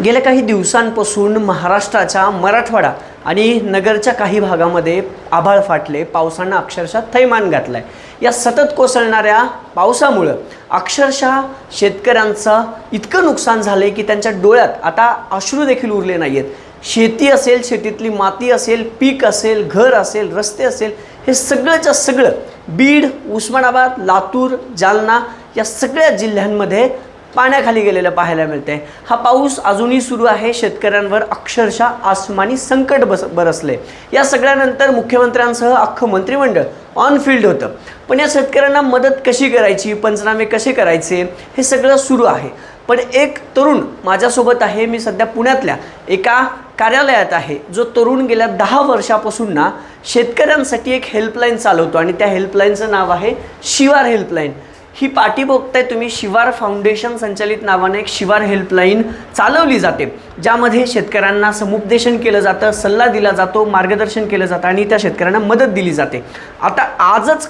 गेल्या काही दिवसांपासून महाराष्ट्राच्या मराठवाडा आणि नगरच्या काही भागामध्ये आभाळ फाटले पावसानं अक्षरशः थैमान घातलं आहे या सतत कोसळणाऱ्या पावसामुळं अक्षरशः शेतकऱ्यांचं इतकं नुकसान झालं आहे की त्यांच्या डोळ्यात आता अश्रू देखील उरले नाही आहेत शेती असेल शेतीतली माती असेल पीक असेल घर असेल रस्ते असेल हे सगळंच्या सगळं बीड उस्मानाबाद लातूर जालना या सगळ्या जिल्ह्यांमध्ये पाण्याखाली गेलेलं पाहायला मिळते हा पाऊस अजूनही सुरू आहे. शेतकऱ्यांवर अक्षरशः आसमानी संकट बस बरसले या सगळ्यानंतर मुख्यमंत्र्यांसह अख्खं मंत्रिमंडळ ऑन फील्ड होतं. पण या शेतकऱ्यांना मदत कशी करायची पंचनामे कसे करायचे हे सगळं सुरू आहे. पण एक तरुण माझ्यासोबत आहे. मी सध्या पुण्यातल्या एका कार्यालयात आहे. जो तरुण गेल्या दहा वर्षापासून ना शेतकऱ्यांसाठी एक हेल्पलाईन चालवतो. आणि त्या हेल्पलाईनचं नाव आहे शिवार हेल्पलाईन ही पाठी बघताय तुम्ही शिवार फाउंडेशन संचालित नावाने एक शिवार हेल्पलाईन चालवली जाते ज्यामध्ये शेतकऱ्यांना समुपदेशन केलं जातं सल्ला दिला जातो मार्गदर्शन केलं जातं आणि त्या शेतकऱ्यांना मदत दिली जाते. आता आजच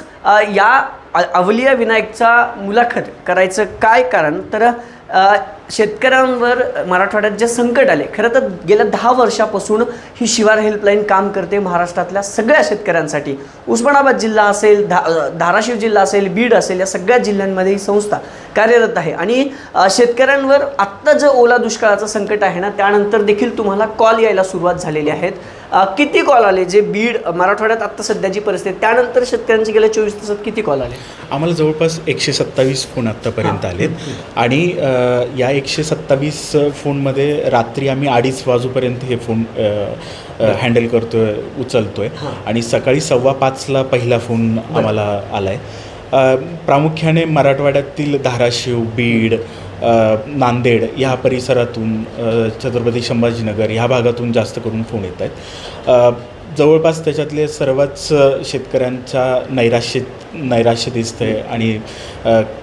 या अवलिया विनायकचा मुलाखत करायचं काय कारण? तर शेतकऱ्यांवर मराठवाड्यात जे संकट आले खरं तर गेल्या दहा वर्षापासून ही शिवार हेल्पलाईन काम करते महाराष्ट्रातल्या सगळ्या शेतकऱ्यांसाठी. उस्मानाबाद जिल्हा असेल धा धाराशिव जिल्हा असेल बीड असेल या सगळ्या जिल्ह्यांमध्ये ही संस्था कार्यरत आहे. आणि शेतकऱ्यांवर आत्ता जे ओला दुष्काळाचं संकट आहे ना त्यानंतर देखील तुम्हाला कॉल यायला सुरुवात झालेली आहेत. किती कॉल आले जे बीड मराठवाड्यात आत्ता सध्याची परिस्थिती त्यानंतर शेतकऱ्यांचे गेल्या चोवीस तासात किती कॉल आले? आम्हाला जवळपास एकशे सत्तावीस फोन आत्तापर्यंत आलेत. आणि या एकशे सत्तावीस फोनमध्ये रात्री आम्ही अडीच वाजूपर्यंत हे फोन हँडल करतोय उचलतोय. हां. आणि सकाळी सव्वा पाचला पहिला फोन आम्हाला आला आहे प्रामुख्याने मराठवाड्यातील धाराशिव बीड नांदेड या परिसरातून छत्रपती संभाजीनगर ह्या भागातून जास्त करून फोन येत आहेत जवळपास त्याच्यातले सर्वच शेतकऱ्यांच्या नैराश्य नैराश्य दिसतं आहे आणि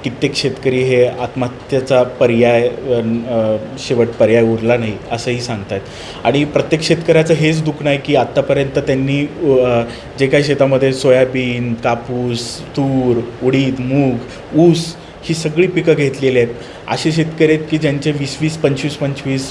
कित्येक शेतकरी हे आत्महत्येचा पर्याय शेवट पर्याय उरला नाही असंही सांगतायत. आणि प्रत्येक शेतकऱ्याचं हेच दुखणं आहे की आत्तापर्यंत त्यांनी जे काही शेतामध्ये सोयाबीन कापूस तूर उडीद मूग ऊस ही सगळी पिकं घेतलेली आहेत. असे शेतकरी आहेत की ज्यांचे वीस वीस पंचवीस पंचवीस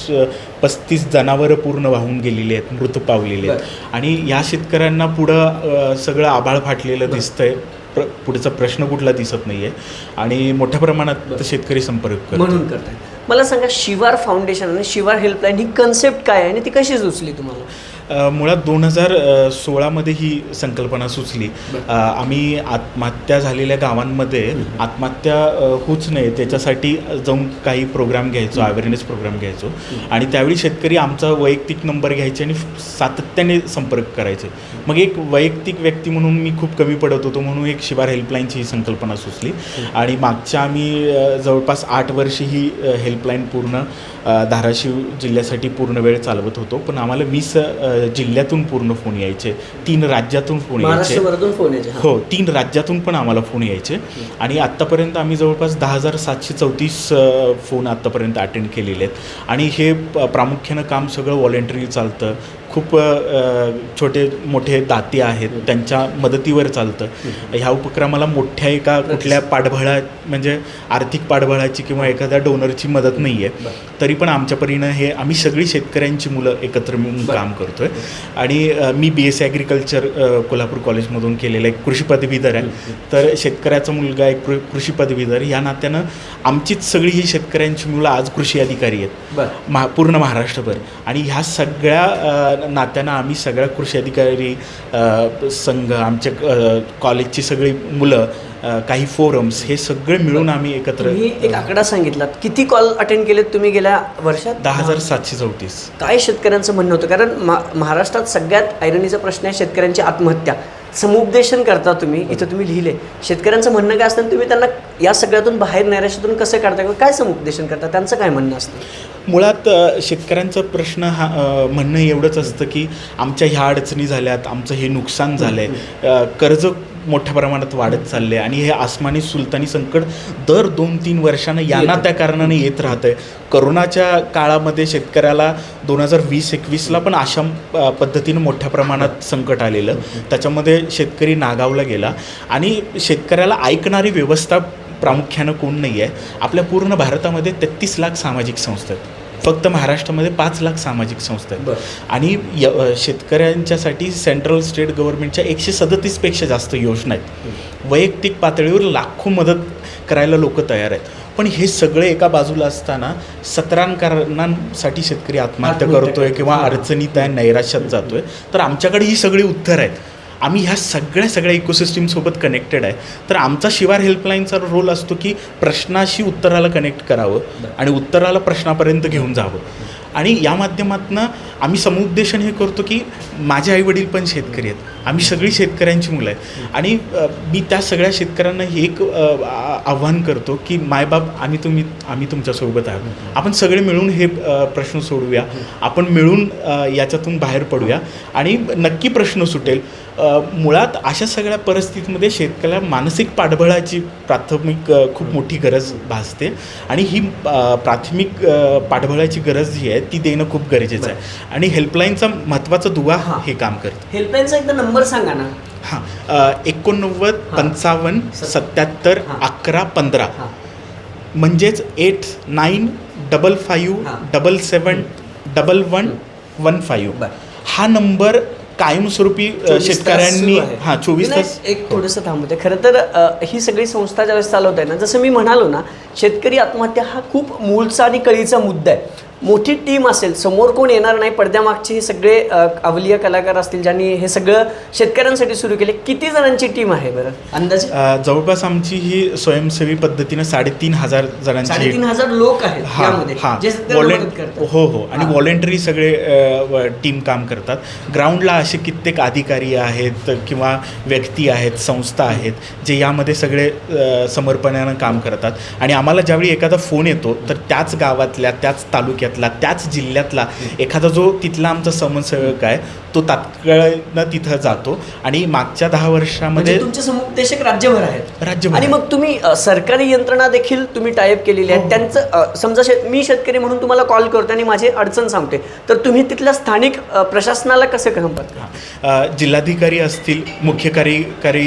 पस्तीस जनावरं पूर्ण वाहून गेलेली आहेत मृत पावलेले आहेत. आणि या शेतकऱ्यांना पुढं सगळं आभाळ फाटलेलं दिसतंय. प्र पुढचा प्रश्न कुठला दिसत नाही आहे आणि मोठ्या प्रमाणात शेतकरी संपर्क करतात. म्हणून करताय मला सांगा शिवार फाउंडेशन आणि शिवार हेल्पलाईन ही कन्सेप्ट काय आहे आणि ती कशी सुचली तुम्हाला? मुळात दोन हजार सोळामध्ये ही संकल्पना सुचली. आम्ही आत्महत्या झालेल्या गावांमध्ये आत्महत्या अ, होऊच नये त्याच्यासाठी जाऊन काही प्रोग्राम घ्यायचो अवेअरनेस प्रोग्राम घ्यायचो. आणि त्यावेळी शेतकरी आमचा वैयक्तिक नंबर घ्यायचे आणि सातत्याने संपर्क करायचे. मग एक वैयक्तिक व्यक्ती म्हणून मी खूप कमी पडत होतो म्हणून एक शिवार हेल्पलाईनची ही संकल्पना सुचली. आणि मागच्या आम्ही जवळपास आठ वर्ष ही हेल्पलाईन पूर्ण धाराशिव जिल्ह्यासाठी पूर्ण वेळ चालवत होतो. पण आम्हाला वीस जिल्ह्यातून पूर्ण फोन यायचे तीन राज्यातून फोन यायचे. महाराष्ट्रभरातून फोन यायचे हा. तीन राज्यातून पण आम्हाला फोन यायचे. आणि आत्तापर्यंत आम्ही जवळपास दहा हजार सातशे चौतीस फोन आत्तापर्यंत अटेंड केलेले आहेत. आणि हे प्रामुख्यानं काम सगळं व्हॉलेंटरी चालतं. खूप छोटे मोठे दाते आहेत त्यांच्या मदतीवर चालतं. ह्या उपक्रमाला मोठ्या एका कुठल्या पाठबळा म्हणजे आर्थिक पाठबळाची किंवा एखाद्या डोनरची मदत नाही आहे तरी पण आमच्या परीनं हे आम्ही सगळी शेतकऱ्यांची मुलं एकत्र मिळून काम करतोय. आणि अ, मी बी एस ॲग्रिकल्चर कोल्हापूर कॉलेजमधून केलेलं एक कृषी पदवीधर आहे. तर शेतकऱ्याचा मुलगा एक कृषी पदवीधर. या नात्यानं आमचीच सगळी ही शेतकऱ्यांची मुलं आज कृषी अधिकारी आहेत. महा पूर्ण महाराष्ट्रभर. आणि ह्या सगळ्या नात्यानं आम्ही सगळ्या कृषी अधिकारी संघ आमच्या कॉलेजची सगळी मुलं काही फोरम्स हे सगळे मिळून आम्ही एकत्र एक आकडा सांगितलात. किती कॉल अटेंड केलेत तुम्ही गेल्या वर्षात? दहा हजार सातशे चौतीस. काय शेतकऱ्यांचं म्हणणं होतं? कारण महाराष्ट्रात सगळ्यात ऐरणीचा प्रश्न आहे शेतकऱ्यांची आत्महत्या. समुपदेशन करता तुम्ही इथं तुम्ही लिहिले. शेतकऱ्यांचं म्हणणं काय असतं तुम्ही त्यांना या सगळ्यातून बाहेर नैराश्यातून कसं काढता किंवा काय समुपदेशन करता त्यांचं काय म्हणणं असतं? मुळात शेतकऱ्यांचा प्रश्न हा म्हणणं एवढंच असतं की आमच्या ह्या अडचणी झाल्यात आमचं हे नुकसान झालं आहे कर्ज मोठ्या प्रमाणात वाढत चालले आणि हे आसमानी सुलतानी संकट दर दोन तीन वर्षानं याना त्या कारणाने येत राहतं आहे करोनाच्या काळामध्ये शेतकऱ्याला दोन हजार वीस एकवीसला पण अशा पद्धतीनं मोठ्या प्रमाणात संकट आलेलं. त्याच्यामध्ये शेतकरी नागावला गेला आणि शेतकऱ्याला ऐकणारी व्यवस्था प्रामुख्यानं कोण नाही आहे आपल्या पूर्ण भारतामध्ये तेहतीस लाख सामाजिक संस्था आहेत. फक्त महाराष्ट्रामध्ये पाच लाख सामाजिक संस्था आहेत. आणि शेतकऱ्यांच्यासाठी सेंट्रल स्टेट गव्हर्नमेंटच्या एकशे सदतीसपेक्षा जास्त योजना आहेत वैयक्तिक पातळीवर लाखो मदत करायला लोक तयार आहेत पण हे सगळे एका बाजूला असताना सतरा कारणांसाठी शेतकरी आत्महत्या करतोय करतो. किंवा. अडचणीत आहे नैराश्यात जातोय तर आमच्याकडे ही सगळी उत्तरं आहेत आम्ही ह्या सगळ्या सगळ्या इकोसिस्टीमसोबत कनेक्टेड आहे. तर आमचा शिवार हेल्पलाईनचा रोल असतो की प्रश्नाशी उत्तराला कनेक्ट करावं आणि उत्तराला प्रश्नापर्यंत घेऊन जावं. आणि या माध्यमातून आम्ही समुपदेशन हे करतो की माझे आईवडील पण शेतकरी आहेत. आम्ही सगळी शेतकऱ्यांची मुलं आहेत. आणि मी त्या सगळ्या शेतकऱ्यांना हे एक आव्हान करतो की मायबाप आम्ही तुम्ही आम्ही तुमच्यासोबत आहोत. आपण सगळे मिळून हे प्रश्न सोडवूया. आपण मिळून याच्यातून बाहेर पडूया. आणि नक्की प्रश्न सुटेल. मुळात अशा सगळ्या परिस्थितीमध्ये शेतकऱ्याला मानसिक पाठबळाची प्राथमिक खूप मोठी गरज भासते. आणि ही प्राथमिक पाठबळाची गरज जी आहे ती देणं खूप गरजेचं आहे. आणि हेल्पलाईनचा महत्त्वाचा दुवा हां. हे काम करतं. हेल्पलाईनचा एकदा नंबर सांगा ना. हां. एकोणनव्वद हां. पंचावन्न सत्याहत्तर हां. अकरा पंधरा. हां. म्हणजेच एट नाईन डबल फाईव्ह हां. Double seven double one one five. हा नंबर कायमस्वरूपी अ, 24 तास शेतकऱ्यांनी. हां चोवीस तास एक थोडंसं थांबवते खरं तर ही सगळी संस्था ज्यावेळेस चालवत आहे ना जसं मी म्हणालो ना शेतकरी आत्महत्या हा खूप मूळचा आणि कळीचा मुद्दा आहे. मोठी टीम असेल समोर कोण येणार नाही पडद्यामागचे हे सगळे अवलिया कलाकार असतील ज्यांनी हे सगळं शेतकऱ्यांसाठी सुरू केले किती जणांची टीम आहे बरं? अंदाजे? जवळपास आमची ही स्वयंसेवी पद्धतीनं साडेतीन हजार जणांची साडेतीन हजार लोक आहेत हा हा. हो हो. आणि. व्हॉलेंटरी सगळे टीम काम करतात. ग्राउंडला असे कित्येक अधिकारी आहेत किंवा व्यक्ती आहेत संस्था आहेत जे यामध्ये सगळे समर्पणानं काम करतात. आणि आम्हाला ज्यावेळी एखादा फोन येतो तर त्याच गावातल्या त्याच तालुक्यातला त्याच जिल्ह्यातला एखादा जो तिथला आमचा समन्वयक आहे तो तात्काळनं तिथं जातो. आणि मागच्या दहा वर्षामध्ये म्हणजे तुमचे समुपदेशक राज्यभर आहेत राज्यभर आणि मग तुम्ही सरकारी यंत्रणा देखील तुम्ही टाईप केलेली आहे. त्यांचं अ, समजा शेत मी शेतकरी म्हणून तुम्हाला कॉल करतो आणि माझी अडचण सांगते तर तुम्ही तिथल्या स्थानिक प्रशासनाला कसं? अ, जिल्हाधिकारी असतील मुख्य कार्यकारी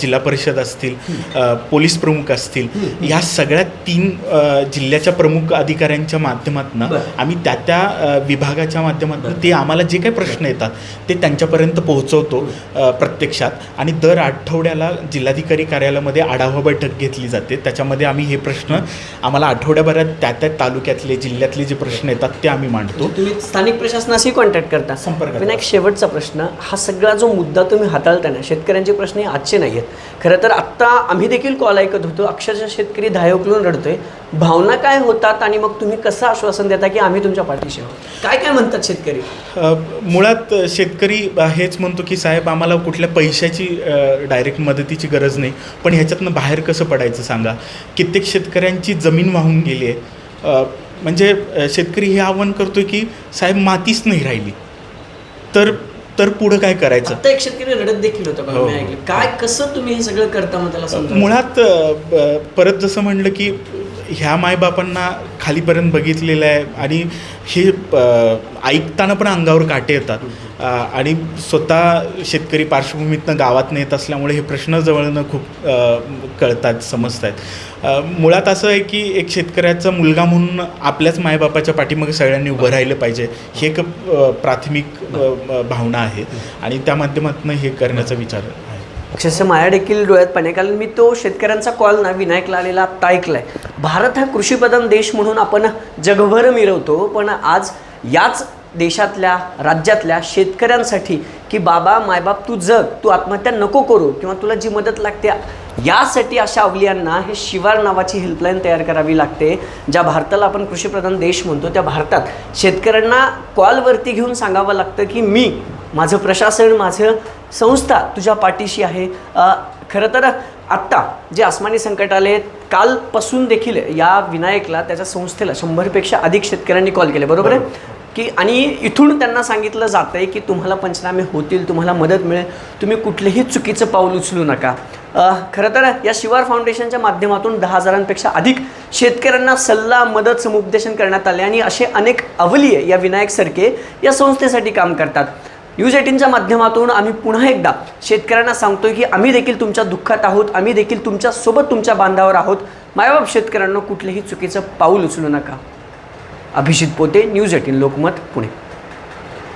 जिल्हा परिषद असतील पोलीस प्रमुख असतील ह्या सगळ्या तीन जिल्ह्याच्या प्रमुख अधिकाऱ्यांच्या माध्यमातून. आम्ही त्या त्या विभागाच्या माध्यमातून ते आम्हाला जे काही प्रश्न येतात ते त्यांच्यापर्यंत पोहोचवतो प्रत्यक्षात. आणि दर आठवड्याला जिल्हाधिकारी कार्यालयामध्ये आढावा बैठक घेतली जाते. त्याच्यामध्ये आम्ही हे प्रश्न आम्हाला आठवड्याभरात त्या त्या तालुक्यातले जिल्ह्यातले जे प्रश्न येतात ते आम्ही मांडतो. म्हणजे तुम्ही स्थानिक प्रशासनाशी कॉन्टॅक्ट करता. संपर्कात विनायक शेवटचा प्रश्न हा सगळा जो मुद्दा तुम्ही हाताळताना शेतकऱ्यांचे प्रश्न हे आजचे नाही आहेत खरं तर आत्ता आम्ही देखील कॉल ऐकत होतो. अक्षरशः शेतकरी धायोकलून रडतोय. भावना काय होतात आणि मग तुम्ही कसं आश्वासन देता की आम्ही तुमच्या पाठीशी आहोत? काय काय म्हणतात शेतकरी? मुळात शेतकरी हेच म्हणतो की साहेब आम्हाला कुठल्या पैशाची डायरेक्ट मदतीची गरज नाही. पण ह्याच्यातनं बाहेर कसं पडायचं सांगा? कित्येक शेतकऱ्यांची जमीन वाहून गेली आहे. म्हणजे शेतकरी हे आव्हान करतो की साहेब मातीच नाही राहिली. तर तर पुढं काय करायचं? आता एक शेतकरी रडत देखील होतं हो, काय कसं तुम्ही हे सगळं करता मग त्याला मुळात परत जसं म्हणलं की ह्या मायबापांना खालीपर्यंत बघितलेलं आहे आणि हे ऐकताना पण अंगावर काटे येतात. आणि स्वतः शेतकरी पार्श्वभूमीतनं गावात येत असल्यामुळे हे प्रश्न जवळनं खूप कळतात समजत आहेत मुळात असं आहे की एक शेतकऱ्याचा मुलगा म्हणून आपल्याच मायबापाच्या पाठीमागे सगळ्यांनी उभं राहिलं पाहिजे हे एक प्राथमिक भावना आहे. आणि त्या माध्यमातून हे करण्याचा विचार अक्षरशः माया देखील डोळ्यात पाणी कारण मी तो शेतकऱ्यांचा कॉल ना विनायकला आलेला आत्ता ऐकलाय. भारत हा कृषीप्रधान देश म्हणून आपण जगभर मिरवतो. पण आज याच देशातल्या राज्यातल्या शेतकऱ्यांसाठी की बाबा मायबाप तू जग तू आत्महत्या नको करू किंवा तुला जी मदत लागते यासाठी अशा अवलियांना हे शिवार नावाची हेल्पलाईन तयार करावी लागते ज्या भारताला आपण कृषीप्रधान देश म्हणतो त्या भारतात शेतकऱ्यांना कॉलवरती घेऊन सांगावं लागतं की मी माझं प्रशासन माझं संस्था तुझ्या पाठीशी आहे. खरं तर आत्ता जे आसमानी संकट आले कालपासून देखील या विनायकला त्याच्या संस्थेला शंभरपेक्षा अधिक शेतकऱ्यांनी कॉल केले बरोबर आहे? की आणि इथून त्यांना सांगितलं जातं आहे की तुम्हाला पंचनामे होतील तुम्हाला मदत मिळेल तुम्ही कुठलेही चुकीचं पाऊल उचलू नका. खरं तर या शिवार फाउंडेशनच्या माध्यमातून दहा हजारांपेक्षा अधिक शेतकऱ्यांना सल्ला मदत समुपदेशन करण्यात आले आणि असे अनेक अवलिये या विनायक सरके या संस्थेसाठी काम करतात. न्यूज एटीनच्या माध्यमातून आम्ही पुन्हा एकदा शेतकऱ्यांना सांगतोय की आम्ही देखील तुमच्या दुःखात आहोत आम्ही देखील तुमच्यासोबत तुमच्या बांधावर आहोत. मायबाप शेतकऱ्यांना कुठलंही चुकीचं पाऊल उचलू नका. अभिजित पोते न्यूज एटीन लोकमत पुणे.